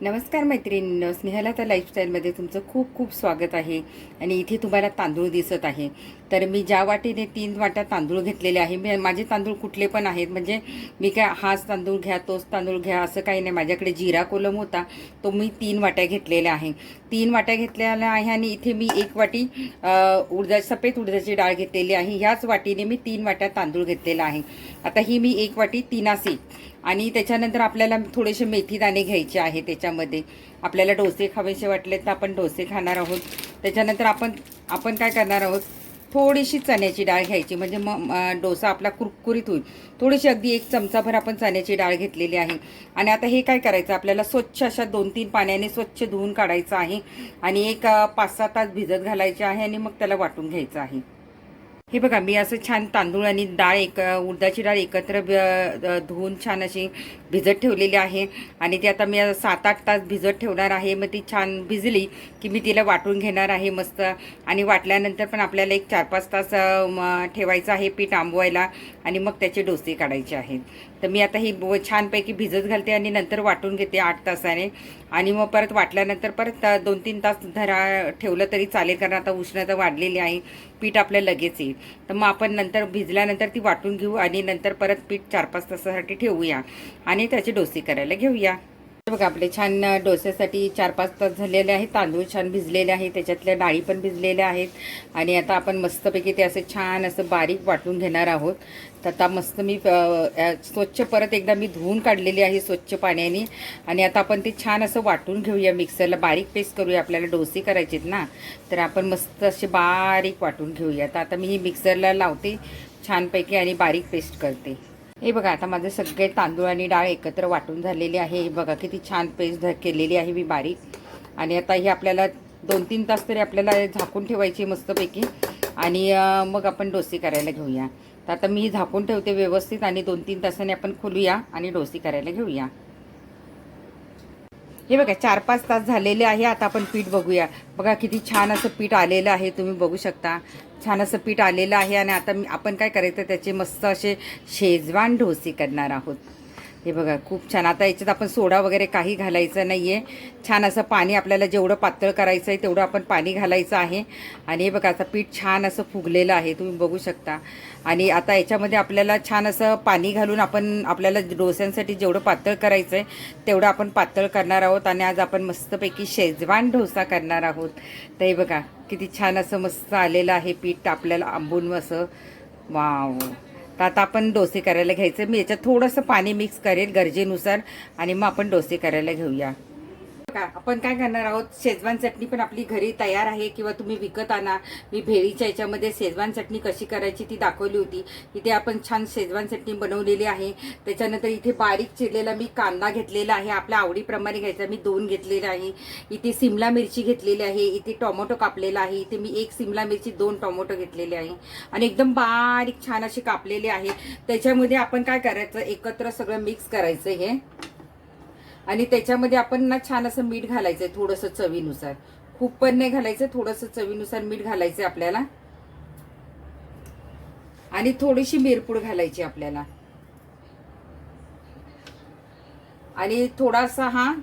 नमस्कार मैत्रिणींनो तर लाईफस्टाईलमध्ये तुमचं खूप खूप स्वागत आहे. आणि इथे तुम्हाला तांदूळ दिसत आहे. तर मी ज्या वाटीने तीन वाट्या तांदूळ घेतलेले आहे मी माझे तांदूळ कुठले पण आहेत म्हणजे मी काय हाच तांदूळ घ्या तोच तांदूळ घ्या असं काही नाही. माझ्याकडे जिरा कोलम होता तो मी तीन वाट्या घेतलेल्या आहे. तीन वाट्या घेतलेल्या आहे आणि इथे मी एक वाटी उडदा सफेद उडदाची डाळ घेतलेली आहे. ह्याच वाटीने मी तीन वाट्या तांदूळ घेतलेला आहे. आता ही मी एक वाटी तीनासी आणि त्याच्यानंतर आपल्याला थोडेसे मेथी दाणे घ्यायचे आहे त्याच्यामध्ये. आपल्याला डोसे खावेसे वाटले तर आपण डोसे खाणार आहोत. त्याच्यानंतर आपण आपण काय करणार आहोत? थोडीशी चण्याची डाळ घ्यायची. म्हणजे मग डोसा आपला कुरकुरीत होईल. थोडीशी अगदी एक चमचाभर आपण चण्याची डाळ घेतलेली आहे. आणि आता हे काय करायचं? आपल्याला स्वच्छ अशा दोन तीन पाण्याने स्वच्छ धुवून काढायचं आहे. आणि एक पाच सहा तास भिजत घालायचे आहे आणि मग त्याला वाटून घ्यायचं आहे. हे बघा मी असं छान तांदूळ आणि डाळ एक उडदाची डाळ एकत्र धुवून छान अशी भिजत ठेवलेली आहे. आणि ती आता मी सात आठ तास भिजत ठेवणार आहे. मग ती छान भिजली की मी तिला वाटून घेणार आहे मस्त. आणि वाटल्यानंतर पण आपल्याला एक चार पाच तास ठेवायचं आहे पीठ आंबवायला. आणि मग त्याचे डोसे काढायचे आहेत. तर मी आता ही ब- छानपैकी भिजत घालते आणि नंतर वाटून घेते आठ तासाने. आणि मग परत वाटल्यानंतर परत दोन तीन तास धरा ठेवलं तरी चालेल कारण आता उष्णता वाढलेली आहे पीठ आपलं लगेच येईल. तर मग आपण नंतर भिजल्यानंतर ती वाटून घेऊ आणि नंतर परत पीठ चार पाच तासासाठी ठेवूया. आणि त्याचे डोसे करायला घेऊया. बघा आपले छान डोस्यासाठी चार पाच तास झालेले आहेत. तांदूळ छान भिजलेले आहेत. त्याच्यातल्या डाळी पण भिजलेल्या आहेत. आणि आता आपण मस्तपैकी ते असं छान असं बारीक वाटून घेणार आहोत. तर आता मस्त मी स्वच्छ परत एकदा मी धुवून काढलेली आहे स्वच्छ पाण्याने. आणि आता आपण ते छान असं वाटून घेऊया मिक्सरला. बारीक पेस्ट करूया. आपल्याला डोसे करायचे आहेत ना. तर आपण मस्त असे बारीक वाटून घेऊया. तर आता मी ही मिक्सरला लावते. छानपैकी आणि बारीक पेस्ट करते. हे बघा आता माझे सगळे तांदूळ आणि डाळ एकत्र वाटून झालेली आहे. हे बघा किती छान पेस्ट केलेली आहे मी बारीक. आणि आता ही आपल्याला दोन तीन तास तरी आपल्याला झाकून ठेवायची मस्तपैकी. आणि मग आपण डोसे करायला घेऊया. तर आता मी झाकून ठेवते व्यवस्थित आणि दोन तीन तासाने आपण खोलूया आणि डोसे करायला घेऊया. हे बघा चार पाच तास झालेले आहे आता आपण पीठ बघूया. बघा किती छान असं पीठ आलेलं आहे तुम्ही बघू शकता. छान असं पीठ आलेलं आहे आणि आता मी- आपण काय करायचं त्याचे मस्त असे शेजवान डोसे करणार आहोत. हे बघा खूप छान. आता याच्यात आपण सोडा वगैरे काही घालायचं नाही आहे छान असं पाणी आपल्याला जेवढं पातळ करायचं आहे तेवढं आपण पाणी घालायचं आहे. आणि हे बघा आता पीठ छान असं फुगलेलं आहे तुम्ही बघू शकता. आणि आता याच्यामध्ये आपल्याला छान असं पाणी घालून आपण आपल्याला डोस्यांसाठी जेवढं पातळ करायचं आहे तेवढं आपण पातळ करणार आहोत. आणि आज आपण मस्तपैकी शेजवान डोसा करणार आहोत. तर हे बघा किती छान असं मस्त आलेलं आहे पीठ आपल्याला आंबून असं. वाव. तर आता आपण डोसे करायला घ्यायचं. मी याच्यात थोडंसं पाणी मिक्स करेल गरजेनुसार आणि मग आपण डोसे करायला घेऊया. का आपण काय करणार आहोत? शेजवान चटणी पण आपली घरी तयार आहे किंवा तुम्ही विकत आणा. मी भेळीच्या याच्यामध्ये शेजवान चटणी कशी करायची ती दाखवली होती. इथे आपण छान शेजवान चटणी बनवलेली आहे. त्याच्यानंतर इथे बारीक चिरलेला मी कांदा घेतलेला आहे. आपल्या आवडीप्रमाणे घ्यायचा मी दोन घेतलेले आहे. इथे सिमला मिरची घेतलेली आहे. इथे टोमॅटो कापलेला आहे. इथे मी एक सिमला मिरची दोन टोमॅटो घेतलेले आहे. आणि एकदम बारीक छान असे कापलेले आहे. त्याच्यामध्ये आपण काय करायचं? एकत्र सगळं मिक्स करायचं हे. आणि त्याच्यामध्ये आपण ना छान असं मीठ घालायचंय थोडंसं चवीनुसार. खूप पण नाही घालायचं थोडंसं चवीनुसार मीठ घालायचंय आपल्याला. आणि थोडीशी मिरपूड घालायची आपल्याला. आणि थोडासा हा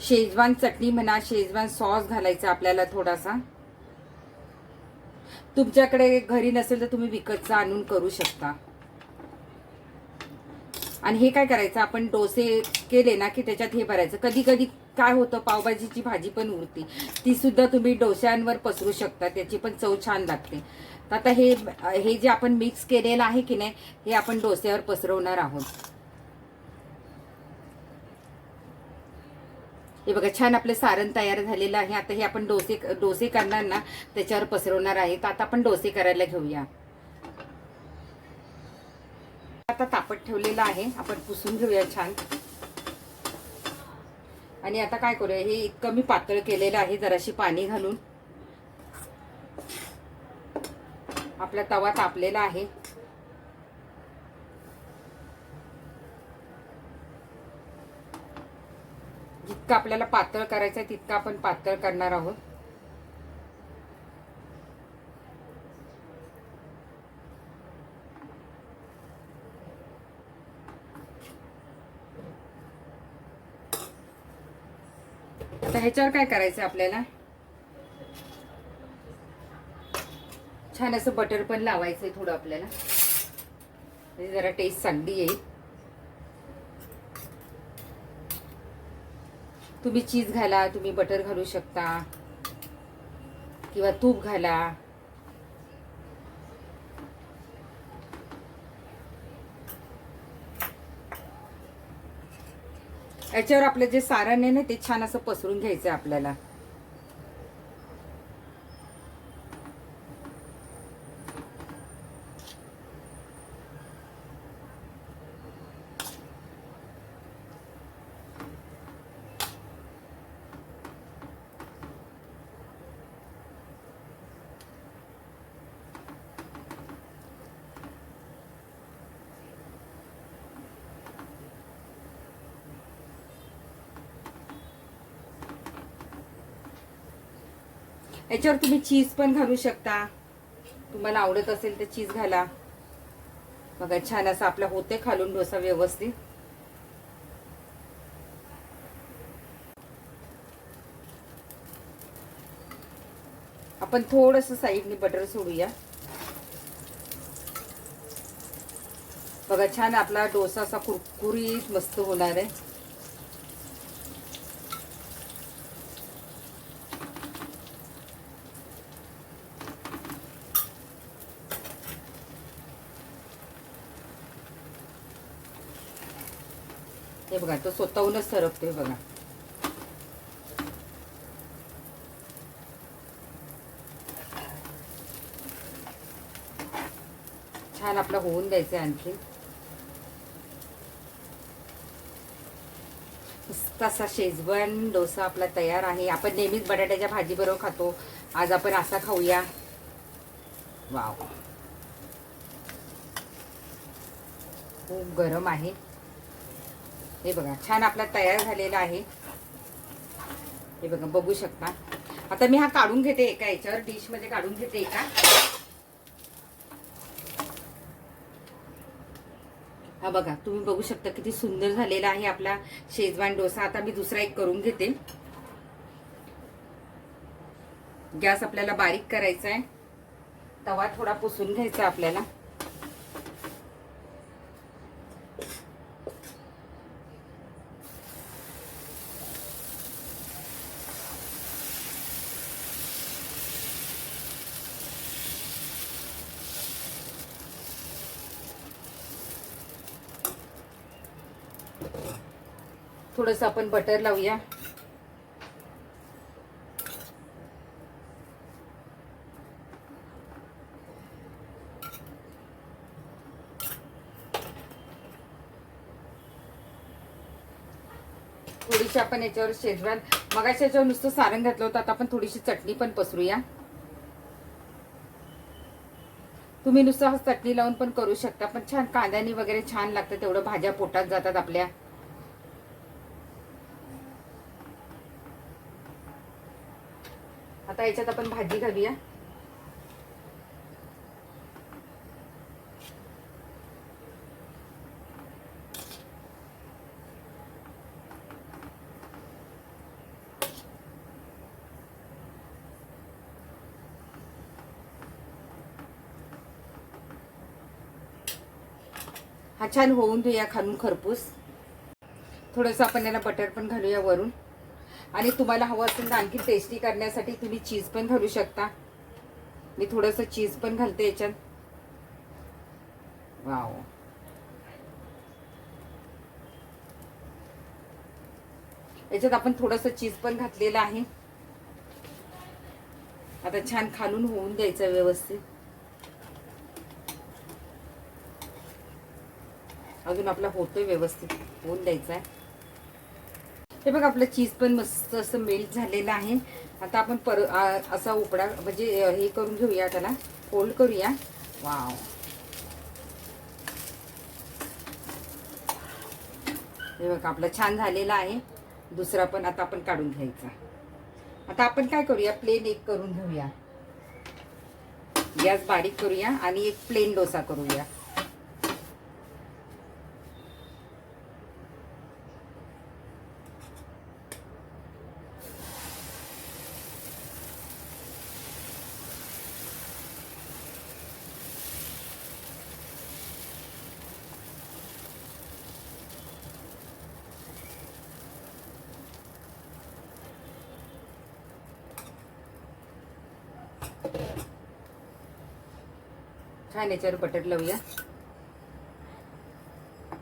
शेजवान चटणी म्हणा शेजवान सॉस घालायचा आपल्याला थोडासा. तुमच्याकडे घरी नसेल तर तुम्ही विकतचा आणून करू शकता. आणि हे काय करायचं? आपण डोसे केले ना की त्याच्यात हे भरायचं. कधी कधी काय होतं पावभाजीची भाजी पण उरते. ती सुद्धा तुम्ही डोश्यांवर पसरू शकता. त्याची पण चव छान लागते. तर आता हे हे जे आपण मिक्स केलेलं आहे की नाही हे आपण डोस्यावर पसरवणार आहोत. हे बघा छान आपलं सारण तयार झालेलं आहे. आता हे आपण डोसे डोसे करणार ना त्याच्यावर पसरवणार आहे. तर आता आपण डोसे करायला घेऊया. आता तापत ठेवलेलं आहे. आपण पुसून घेऊया छान. आणि आता काय करूया हे इतकं मी पातळ केलेलं आहे जराशी पाणी घालून. आपला तवा तापलेला आहे. जितकं आपल्याला पातळ करायचं आहे तितकं आपण पातळ करणार आहोत. ह्याच्यावर काय करायचं आपल्याला? छान असं बटर पण लावायचं आहे थोडं आपल्याला. म्हणजे जरा टेस्ट चांगली येईल. तुम्ही चीज घाला तुम्ही बटर घालू शकता. किंवा तूप घाला. याच्यावर आपलं जे सारण आहे ना ते छान असं पसरून घ्यायचं आहे आपल्याला. याच्यावर तुम्ही चीज पण घालू शकता. तुम्हाला आवडत असेल तर चीज घाला. बघा छान असं आपला होते खालून डोसा व्यवस्थित. आपण थोडस साईडने बटर सोडूया. बघा छान आपला डोसा असा कुरकुरीत मस्त होणार आहे. हे बघा तो स्वतःहूनच सरकतोय बघा. छान आपला होऊन द्यायचं आहे आणखी. तसा शेजवन शेजवान डोसा आपला तयार आहे. आपण नेहमीच बटाट्याच्या भाजी बरोबर खातो. आज आपण असा खाऊया. वाव. खूप गरम आहे. हे बघा छान आपला तयार झालेला आहे. हे बघा बघू शकता. आता मी हा काढून घेते एका याच्यावर डिशमध्ये काढून घेते एका. हा बघा तुम्ही बघू शकता किती सुंदर झालेला आहे आपला शेजवान डोसा. आता मी दुसरा एक करून घेते. गॅस आपल्याला बारीक करायचा आहे. तवा थोडा पुसून घ्यायचा आपल्याला. थोडस आपण बटर लावूया. थोडीशी आपण याच्यावर शेजवान मगाशी याच्यावर नुसतं सारण घातलं होतं आता आपण थोडीशी चटणी पण पसरूया. तुम्ही नुसतं चटणी लावून पण करू शकता पण छान कांद्यानी वगैरे छान लागतं तेवढं भाज्या पोटात जातात आपल्या. आता याच्यात आपण भाजी घालूया. हा छान होऊन देऊया खालून खरपूस. थोडंसं आपण याला बटर पण घालूया वरून. आणि तुम्हाला हवं असेल तर आणखी टेस्टी करण्यासाठी तुम्ही चीज पण घालू शकता. मी थोडंसं चीज पण घालते याच्यात. वाव याच्यात आपण थोडंसं चीज पण घातलेलं आहे. आता छान खालून होऊन द्यायचं व्यवस्थित. अजून आपला होतोय व्यवस्थित. होऊन द्यायचा आहे. हे बघ आपलं चीज पण मस्त असं मेल्ट झालेलं आहे. आता आपण पर असा उपडा म्हणजे हे करून घेऊया त्याला. फोल्ड करूया. वाव हे बघ आपलं छान झालेलं आहे. दुसरा पण आता आपण काढून घ्यायचा. आता आपण काय करूया? प्लेन एक करून घेऊया. गॅस बारीक करूया आणि एक प्लेन डोसा करूया. छान याच्यावर बटर लावूया.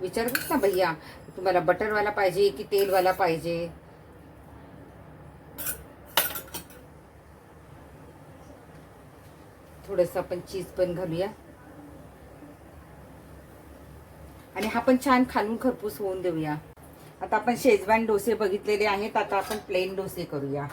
विचारतच ना भैया तुम्हाला बटरवाला पाहिजे की तेलवाला पाहिजे? थोडंसं आपण चीज पण घालूया. आणि हा पण छान खालून खरपूस होऊन देऊया. आता आपण शेजवान डोसे बघितलेले आहेत आता आपण प्लेन डोसे करूया.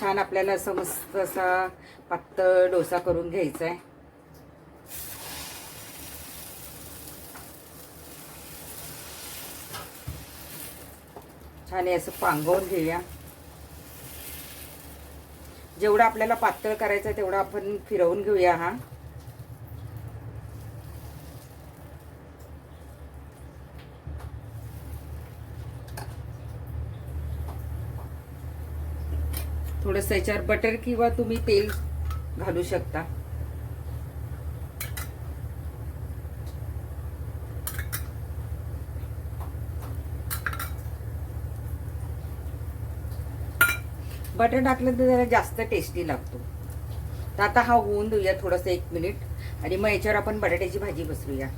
छान आपल्याला असं मस्त असा पातळ डोसा करून घ्यायचा आहे छान असं पांगवून घेऊया. जेवढं आपल्याला पातळ करायचं तेवढं आपण फिरवून घेऊया हा. थोडंसं याच्यावर बटर किंवा तुम्ही तेल घालू शकता. बटर टाकलं तर जरा जास्त टेस्टी लागतो. तर आता हा होऊन देऊया थोडंसं एक मिनिट आणि मग याच्यावर आपण बटाट्याची भाजी बसवूया.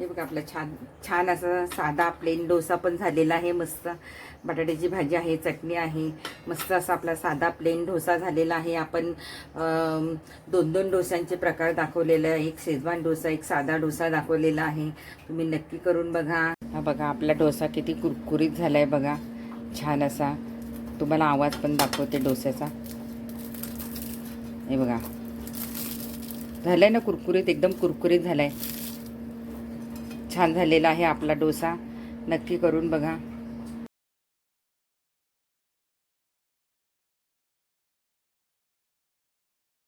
हे बघा आपला छान छान असा साधा प्लेन डोसा पण झालेला आहे मस्त. बटाट्याची भाजी आहे चटणी आहे मस्त असा आपला साधा प्लेन डोसा झालेला आहे. आपण दोन दोन डोस्यांचे प्रकार दाखवलेले आहे. एक शेजवान डोसा एक साधा डोसा दाखवलेला आहे. तुम्ही नक्की करून बघा. हा बघा आपला डोसा किती कुरकुरीत झाला आहे बघा. छान असा. तुम्हाला आवाज पण दाखवते डोस्याचा. हे बघा. झालाय ना कुरकुरीत? एकदम कुरकुरीत झाला आहे छान झालेला आहे आपला डोसा. नक्की करून बघा.